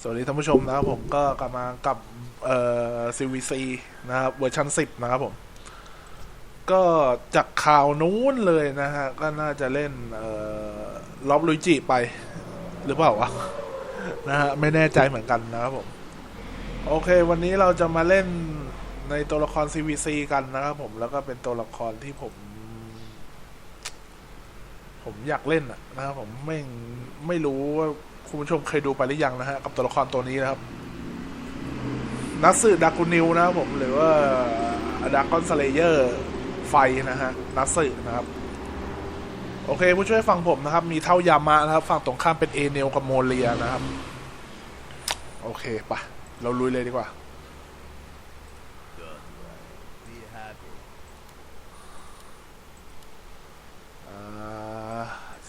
สวัสดีท่านผู้ชมนะครับผมก็กลับมากับเอ่อ CVC นะครับเวอร์ชัน10 นะครับผม ก็จากข่าวนู้นเลยนะฮะ ก็น่าจะเล่นเอ่อล็อบลุยจิไป หรือเปล่าวะ นะฮะ ไม่แน่ใจเหมือนกันนะครับผม โอเค วันนี้เราจะมาเล่นในตัวละคร CVC กันนะครับผม แล้วก็เป็นตัวละครที่ผม ผมอยากเล่นอะนะครับผมไม่ไม่รู้ว่า คุณผู้ชมเคยดูไปหรือยังนะฮะ กับตัวละครตัวนี้นะครับ นักสืบดากุนิวนะครับผมหรือว่าดากอนสเลเยอร์ไฟนะฮะ นักสืบนะครับ โอเค ผู้ช่วยฟังผมนะครับ มีเท่ายามะนะครับ ฝั่งตรงข้ามเป็นเอเนลกับโมเลียนะครับ โอเคปะเราลุยเลยดีกว่า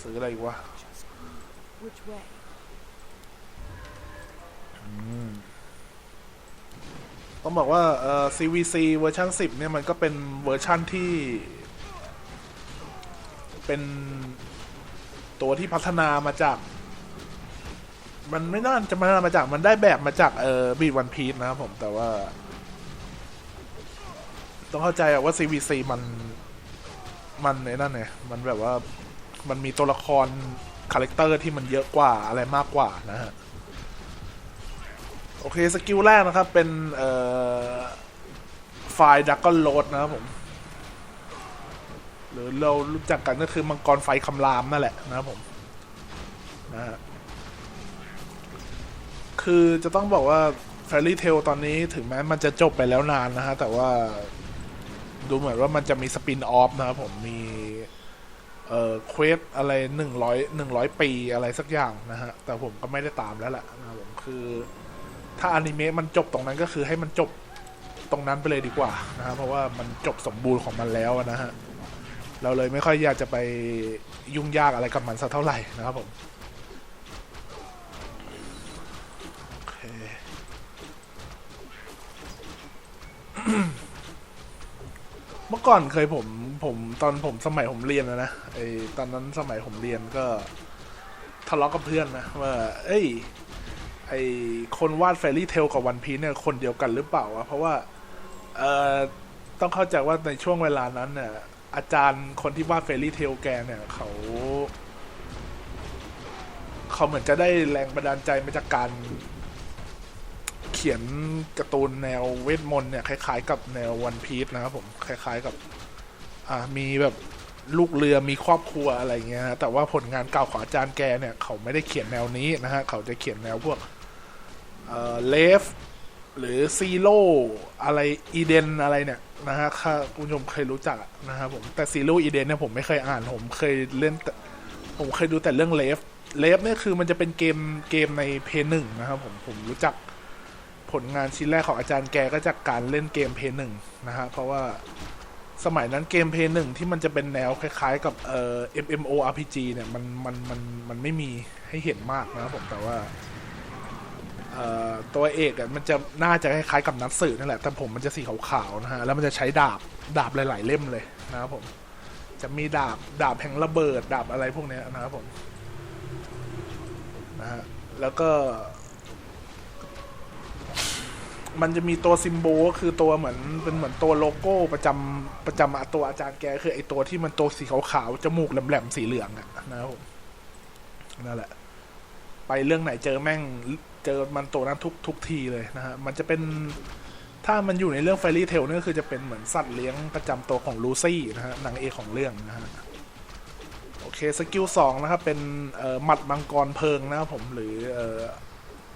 ซื้ออะไรอีกวะ ต้องบอกว่าเอ่อ CVC เวอร์ชัน10 เนี่ย มันก็เป็นเวอร์ชันที่ เป็นตัวที่พัฒนามาจาก มันไม่น่าจะมามาจาก มันได้แบบมาจากเอ่อบีวันพี e นะครับผมแต่ว่า ต้องเข้าใจว่า CVC มัน มันในนั่นไงมันแบบว่ามันมีตัวละครคาแรคเตอร์ที่มันเยอะกว่าอะไรมากกว่านะฮะ อเคสกิลแรกนะครับ เป็นไฟดักกอนโรดนะครับผม หรือเรารู้จักกันก็คือมังกรไฟคำรามนั่นแหละนะครับผมนะฮะคือจะต้องบอกว่าแฟรี่เทลตอนนี้ถึงแม้มันจะจบไปแล้วนานนะฮะ แต่ว่าดูเหมือนว่ามันจะมีสปินออฟนะครับผมมีเอ่อเควสอะไรหนึ่งร้อยหนึ่งร้อยปีอะไรสักอย่างนะฮะ แต่ผมก็ไม่ได้ตามแล้วแหละนะครับผมคือ ถ้าอนิเมะมันจบตรงนั้นก็คือให้มันจบตรงนั้นไปเลยดีกว่านะครับเพราะว่ามันจบสมบูรณ์ของมันแล้วนะฮะเราเลยไม่ค่อยอยากจะไปยุ่งยากอะไรกับมันสักเท่าไหร่นะครับผมเคเมื่อก่อนเคยผมผมตอนผมสมัยผมเรียนนะนะไอตอนนั้นสมัยผมเรียนก็ทะเลาะกับเพื่อนนะว่า เอ้ย ไอคนวาดแฟรี่เทลกับวันพีเนี่ยคนเดียวกันหรือเปล่าวะเพราะว่าเอ่อต้องเข้าใจว่าในช่วงเวลานั้นเนี่ยอาจารย์คนที่วาดแฟรี่เทลแกเนี่ยเขาเขาเหมือนจะได้แรงบันดาลใจมาจากการเขียนการ์ตูนแนวเวทมนต์เนี่ยคล้ายๆกับแนววันพีซนะครับผมคล้ายๆกับอ่ามีแบบลูกเรือมีครอบครัวอะไรเงี้ยฮะแต่ว่าผลงานเก่าของอาจารย์แกเนี่ย เขาไม่ได้เขียนแนวนี้นะฮะ เขาจะเขียนแนวพวก เอ่อเลฟหรือซีโร่อะไรอีเดนอะไรเนี่ยนะฮะค่ะคุณผู้ชมเคยรู้จักนะครับผมแต่ซีโร่อีเดนเนี่ยผมไม่เคยอ่านผมเคยเล่นแต่ผมเคยดูแต่เรื่องเลฟเลฟเนี่ยคือมันจะเป็นเกมเกมในเพย์หนึ่งนะครับผมผมรู้จักผลงานชิ้นแรกของอาจารย์แกก็จากการเล่นเกมเพย์หนึ่งนะฮะเพราะว่าสมัยนั้นเกมเพย์หนึ่งที่มันจะเป็นแนวคล้ายๆกับเอ่อ MMORPG เนี่ยมันมันมันมันไม่มีให้เห็นมากนะครับผมแต่ว่า ตัวเอกมันจะน่าจะคล้ายๆกับนัดสื่อนั่นแหละ แต่ผมมันจะสีขาวๆนะฮะ แล้วมันจะใช้ดาบดาบหลาย ๆ เล่มเลยนะครับผม จะมีดาบดาบแห่งระเบิด ดาบอะไรพวกนี้นะครับผมนะฮะแล้วก็ มันจะมีตัวซิมโบลก็คือตัวเหมือนเป็นเหมือนตัวโลโก้ประจำประจำตัวอาจารย์แกคือไอตัวที่มันตัวสีขาวๆจมูกแหลมๆสีเหลืองอะนะครับผมนั่นแหละ ไปเรื่องไหนเจอแม่ง เจอมันตัวนั้นทุกทุกทีเลยนะฮะมันจะเป็นถ้ามันอยู่ในเรื่องไฟรี่เทลนี่ก็คือจะเป็นเหมือนสัตว์เลี้ยงประจำตัวของลูซี่นะฮะนางเอกของเรื่องนะฮะโอเคสกิลสองนะครับ เป็นหมัดมังกรเพลิงนะครับผมหรือออ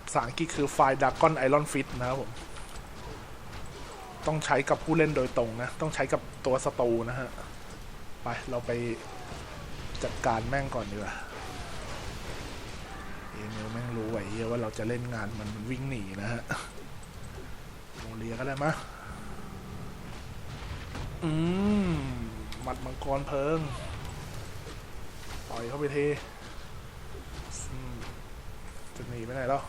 ภาษาอังกฤษคือไฟดากอนไอรอนฟิตนะครับผม ต้องใช้กับผู้เล่นโดยตรงนะ ต้องใช้กับตัวสตูนะฮะ ไป เราไปจัดการแม่งก่อนดีกว่า เอเมลแม่งรู้ไว้เหี้ยว่าเราจะเล่นงานมันมันวิ่งหนีนะฮะโมเลียก็ได้มะอืมหมัดมังกรเพลิงปล่อยเข้าไปเทอืมจะหนีไปไหนแล้ว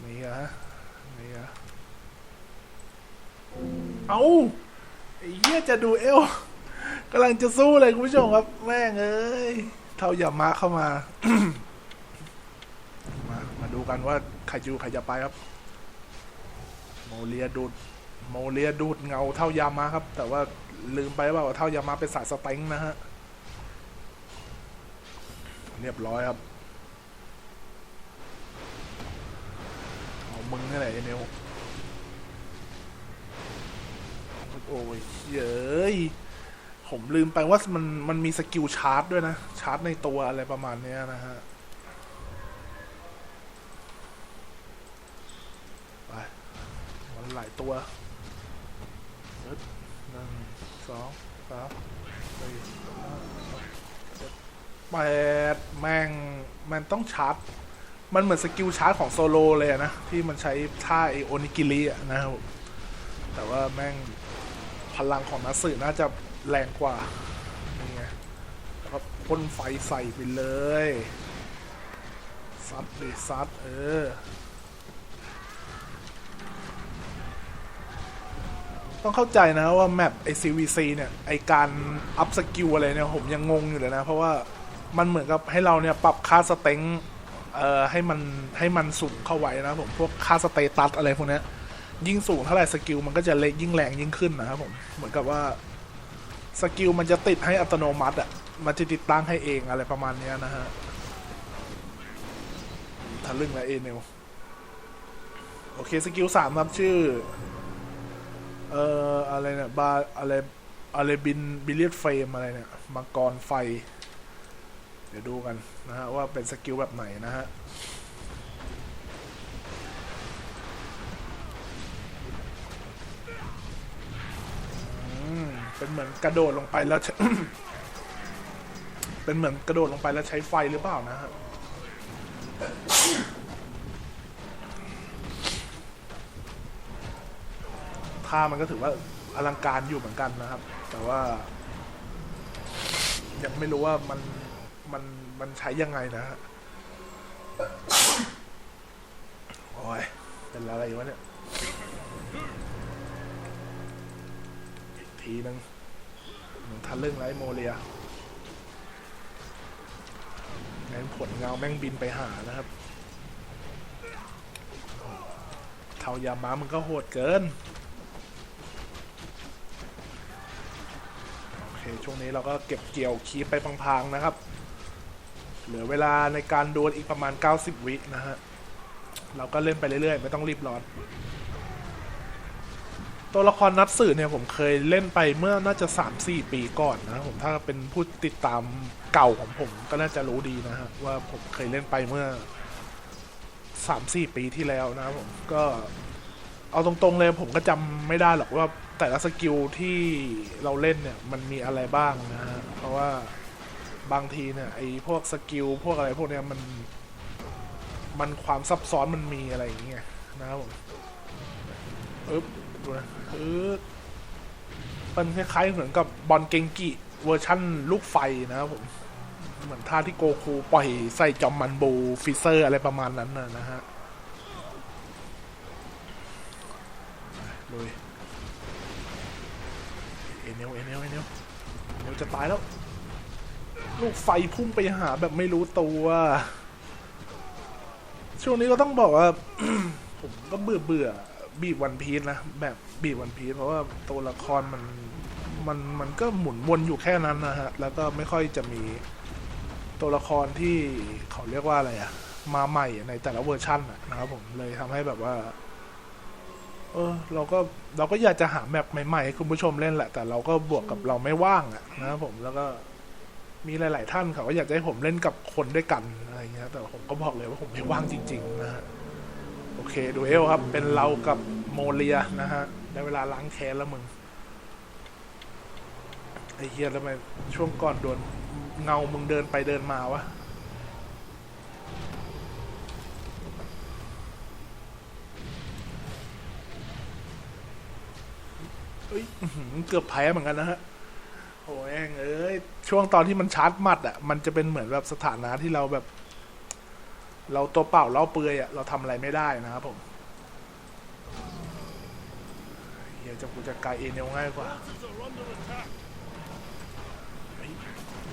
หนีเหรอฮะหนีเหรอเอาไอ้เหี้ยจะดูเอลกำลังจะสู้เลยคุณผู้ชมครับ แม่งเอ้ยเท่าอย่ามาเข้ามา กันว่าใครจะอยู่ใครจะไปครับ โมเลียดูดโมเลียดูดเงาเท่ายามาครับ แต่ว่าลืมไปว่าเท่ายามาเป็นสายสเต็งนะฮะ เรียบร้อยครับ เอามึงนี่แหละไอ้เนวโอ้ยเย้ยผมลืมไปว่ามันมันมีสกิลชาร์จด้วยนะ ชาร์จในตัวอะไรประมาณเนี้ยนะฮะ ไป มัน หลายตัวปึ๊บหนึ่งสองสามสี่ห้าหกเจ็ดแปดแม่งมันต้องชาร์จ มันเหมือนสกิลชาร์จของโซโลเลยนะ ที่มันใช้ท่าไอโอนิกิริอะนะครับ แต่ว่าแม่งพลังของนัสสึน่าจะแรงกว่า นี่ไงแล้วก็พ่นไฟใส่ไปเลย ซัดดิซัดเออ ต้องเข้าใจนะว่าแมปไอ CVC เนี่ย ไอการอัพสกิลอะไรเนี่ยผมยังงงอยู่เลยนะ เพราะว่ามันเหมือนกับให้เราเนี่ยปรับค่าสเต็งเอ่อให้มันให้มันสูงเข้าไว้นะผมพวกค่าสเตตัสอะไรพวกเนี้ยยิ่งสูงเท่าไหร่สกิลมันก็จะเล็กยิ่งแรงยิ่งขึ้นนะครับผมเหมือนกับว่าสกิลมันจะติดให้อัตโนมัติอะมันจะติดตั้งให้เองอะไรประมาณเนี้ยนะฮะทะลึ่งและเอเนลโอเคสกิลสามครับชื่อ เอ่ออะไรเนี่ยบาอะไรอะไรบินบิลเลียดเฟรมอะไรเนี่ยมังกรไฟ เดี๋ยวดูกันนะฮะว่าเป็นสกิลแบบไหนนะฮะอืมเป็นเหมือนกระโดดลงไปแล้ว เป็นเหมือนกระโดดลงไปแล้วใช้ไฟหรือเปล่านะฮะ ท่ามันก็ถือว่าอลังการอยู่เหมือนกันนะครับ แต่ว่า ยังไม่รู้ว่ามันมันมันใช้ยังไงนะฮะโอ้ยเป็นอะไรวะเนี่ยอีกทีนึงหนึ่งทันเรื่องไรโมเลียแม่งผลเงาแม่งบินไปหานะครับเท่ายาม้ามันก็โหดเกิน ช่วงนี้เราก็เก็บเกี่ยวคีไปพังๆนะครับ เหลือเวลาในการดวลอีกประมาณ 90 วินะฮะ เราก็เล่นไปเรื่อยๆ ไม่ต้องรีบร้อน ตัวละครนัดสื่อเนี่ยผมเคยเล่นไปเมื่อน่าจะ 3-4 ปีก่อนนะผมถ้าเป็นผู้ติดตามเก่าของผมก็น่าจะรู้ดีนะฮะ ว่าผมเคยเล่นไปเมื่อ 3-4 ปีที่แล้วนะผมก็เอาตรงๆเลยผมก็จำไม่ได้หรอกว่า แต่ละสกิลที่เราเล่นเนี่ยมันมีอะไรบ้างนะฮะเพราะว่าบางทีเนี่ยไอ้พวกสกิลพวกอะไรพวกเนี้ยมัน มันความซับซ้อนมันมีอะไรอย่างเงี้ยนะครับผมอึ๊บดูนะคือมันคล้ายๆเหมือนกับบอลเกงกิเวอร์ชั่นลูกไฟนะครับผมเหมือนท่าที่โกคูปล่อยใส่จอมมันบูฟิเซอร์อะไรประมาณนั้นนะนะฮะลุย เอเนลเอเนลเอเนลเนลจะตายแล้ว ลูกไฟพุ่งไปหาแบบไม่รู้ตัว ช่วงนี้ก็ต้องบอกว่า ผมก็เบื่อเบื่อบีบวันพีชนะ แบบบีบวันพีชเพราะว่าตัวละครมันมันมันก็หมุนวนอยู่แค่นั้นนะฮะ แล้วก็ไม่ค่อยจะมีตัวละครที่เขาเรียกว่าอะไรอะมาใหม่ในแต่ละเวอร์ชั่นนะครับผมเลยทำให้แบบว่า เออเราก็เราก็อยากจะหาแมปใหม่ๆให้คุณผู้ชมเล่นแหละ แต่เราก็บวกกับเราไม่ว่างอะนะครับผมแล้วก็มีหลาย ๆ ท่านเขาก็อยากจะให้ผมเล่นกับคนด้วยกันอะไรเงี้ยแต่ผมก็บอกเลยว่าผมไม่ว่างจริง ๆ นะฮะโอเคดูเอลครับ เป็นเรากับโมเลียนะฮะได้เวลาล้างแค้นแล้วมึงไอ้เฮียทำไมช่วงก่อนโดนเงามึงเดินไปเดินมาวะ เกือบแพ้เหมือนกันนะฮะโอ้ยแม่งเอ้ยช่วงตอนที่มันชาร์จมัดอะ มันจะเป็นเหมือนแบบสถานะที่เราแบบ เราตัวเปล่าเล่าเปลือยอะเราทำอะไรไม่ได้นะครับผมเฮียจะกูจะกายเอเนลง่ายกว่า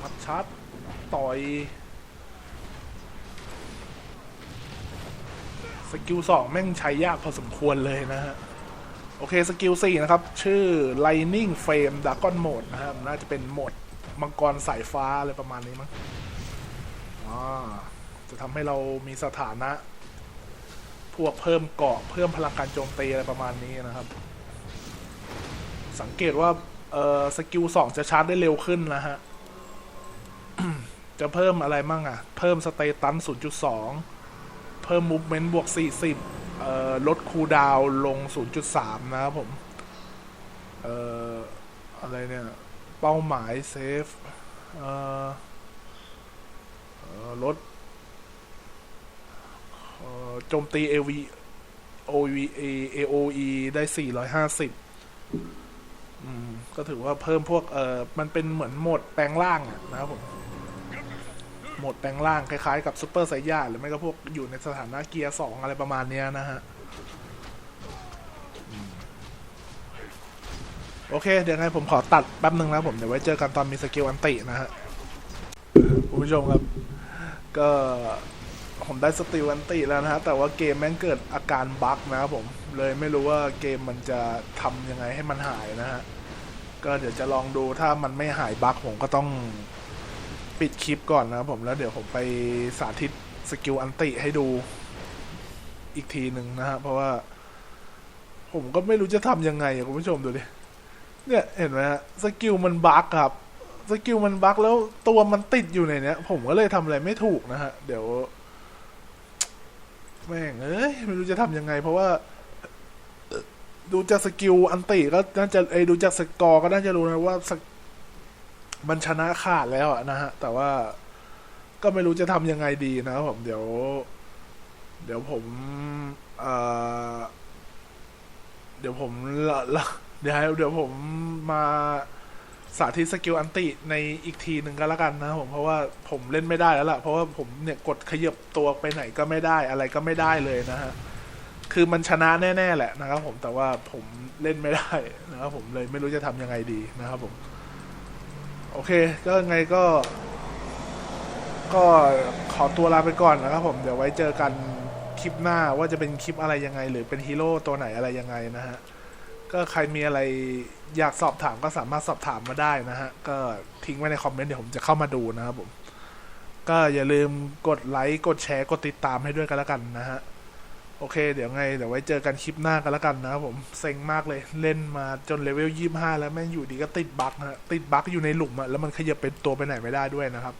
มัดชัดต่อยสกิลสองแม่งใช้ยากพอสมควรเลยนะฮะ โอเคสกิลสี่นะครับ ชื่อ Lightning Frame Dragon Mode นะครับน่าจะเป็นโหมดมังกรสายฟ้าอะไรประมาณนี้มั้งจะทำให้เรามีสถานะ พวกเพิ่มเกาะเพิ่มพลังการโจมตีอะไรประมาณนี้นะครับ สังเกตว่าสกิลสองจะชาร์จได้เร็วขึ้นนะฮะ จะเพิ่มอะไรมั่งอะ เพิ่มสเตตัน0.2 เพิ่มมูฟเมนต์บวก 40 ลดคูดาวน์ลง 0.3 นะครับผม เอ่อ อะไรเนี่ย เป้าหมายเซฟ เอ่อเอ่อลดเอ่อโจมตี AV OVA AOE ได้ 450 อืม ก็ถือว่าเพิ่มพวก เอ่อ มันเป็นเหมือนโหมดแปลงร่างนะครับผม โหมดแปลงร่างคล้ายๆกับซูเปอร์ไซย่าหรือไม่ก็พวกอยู่ในสถานะเกียร์สองอะไรประมาณเนี้ยนะฮะโอเค เดี๋ยวไงผมขอตัดแป๊บหนึ่งนะผม เดี๋ยวไว้เจอกันตอนมีสกิลอันตินะฮะคุณผู้ชมครับ ก็ผมได้สติลอันติแล้วนะฮะ แต่ว่าเกมแม่งเกิดอาการบั๊กนะครับผมเลยไม่รู้ว่าเกมมันจะทำยังไงให้มันหายนะฮะ ก็เดี๋ยวจะลองดูถ้ามันไม่หายบั๊กผมก็ต้อง ปิดคลิปก่อนนะครับผมแล้วเดี๋ยวผมไปสาธิตสกิลอันติให้ดูอีกทีหนึ่งนะฮะเพราะว่า ผมก็ไม่รู้จะทำยังไงอะคุณผู้ชมดูดิเนี่ยเห็นไหมฮะสกิลมันบั๊กครับสกิลมันบั๊กแล้วตัวมันติดอยู่ในเนี้ย ผมก็เลยทำอะไรไม่ถูกนะฮะเดี๋ยวแม่งเอ้ยไม่รู้จะทำยังไง เพราะว่าดูจากสกิลอันติก็น่าจะเอยดูจากสกอร์ก็น่าจะรู้นะว่าส มันชนะขาดแล้วนะฮะ แต่ว่าก็ไม่รู้จะทำยังไงดีนะครับผมเดี๋ยว เดี๋ยวผมเอ่อเดี๋ยวผมละละเดี๋ยวเดี๋ยวผมมาสาธิตสกิลอันติในอีกทีหนึ่งก็แล้วกันนะครับผมเพราะว่าผมเล่นไม่ได้แล้วล่ะ เพราะว่าผมเนี่ยกดขยับตัวไปไหนก็ไม่ได้อะไรก็ไม่ได้เลยนะฮะ คือมันชนะแน่ ๆ แหละนะครับผมแต่ว่าผมเล่นไม่ได้นะครับผมเลยไม่รู้จะทำยังไงดีนะครับผม โอเค ก็ไงก็ ก็ขอตัวลาไปก่อนนะครับผมเดี๋ยวไว้เจอกันคลิปหน้าว่าจะเป็นคลิปอะไรยังไง หรือเป็นฮีโร่ตัวไหนอะไรยังไงนะฮะ ก็ใครมีอะไรอยากสอบถามก็สามารถสอบถามมาได้นะฮะ ก็ทิ้งไว้ในคอมเมนต์เดี๋ยวผมจะเข้ามาดูนะครับผม ก็อย่าลืมกดไลค์กดแชร์กดติดตามให้ด้วยกันแล้วกันนะฮะ โอเค เดี๋ยวไง เดี๋ยวไว้เจอกันคลิปหน้ากันแล้วกันนะครับผมเซ็งมากเลยเล่นมาจนเลเวลยี่ห้าแล้วแม่งอยู่ดีก็ติดบั๊กนะฮะติดบั๊กอยู่ในหลุมอะแล้วมันขยับเป็นตัวไปไหนไม่ได้ด้วยนะครับ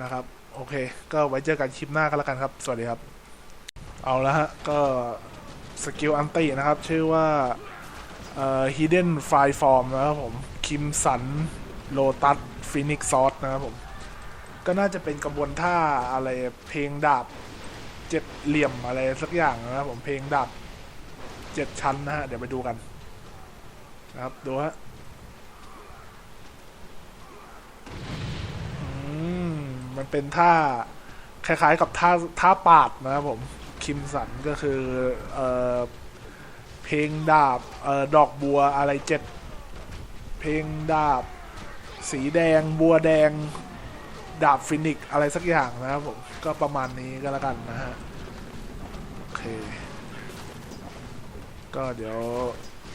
นะครับ โอเค ก็ไว้เจอกันคลิปหน้ากันแล้วกันครับ สวัสดีครับ เอาละฮะ ก็สกิลอันตินะครับ ชื่อว่าเอ่อ hidden fire form นะครับผม คิมสันโลตัสฟินิกซอสนะครับผม ก็น่าจะเป็นกระบวนท่าอะไรเพลงดาบ เจ็ดเหลี่ยมอะไรสักอย่างนะครับผมเพลงดาบเจ็ดชั้นนะฮะเดี๋ยวไปดูกันนะครับดูฮะอืมมันเป็นท่าคล้ายๆกับท่าท่าปาดนะครับผมคิมสันก็คือเอ่อเพลงดาบเอ่อดอกบัวอะไรเจ็ดเพลงดาบ สีแดงบัวแดง ดาบฟินิกอะไรสักอย่างนะครับผมก็ประมาณนี้ก็แล้วกันนะฮะโอเค ก็เดี๋ยว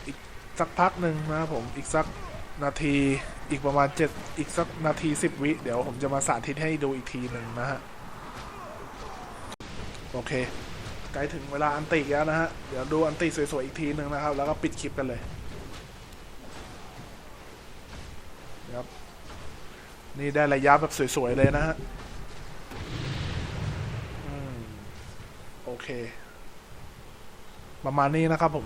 อีกสักพักหนึ่งนะครับผมอีกสักนาทีอีกประมาณเจ็ดอีกสักนาทีสิบวิเดี๋ยวผมจะมาสาธิตให้ดูอีกทีหนึ่งนะฮะโอเคใกล้ถึงเวลาอันติแล้วนะฮะเดี๋ยวดูอันติสวยๆอีกทีหนึ่งนะครับ แล้วก็ปิดคลิปกันเลยครับ นี่ได้ระยะแบบสวย ๆ เลยนะฮะโอเค ประมาณนี้นะครับผม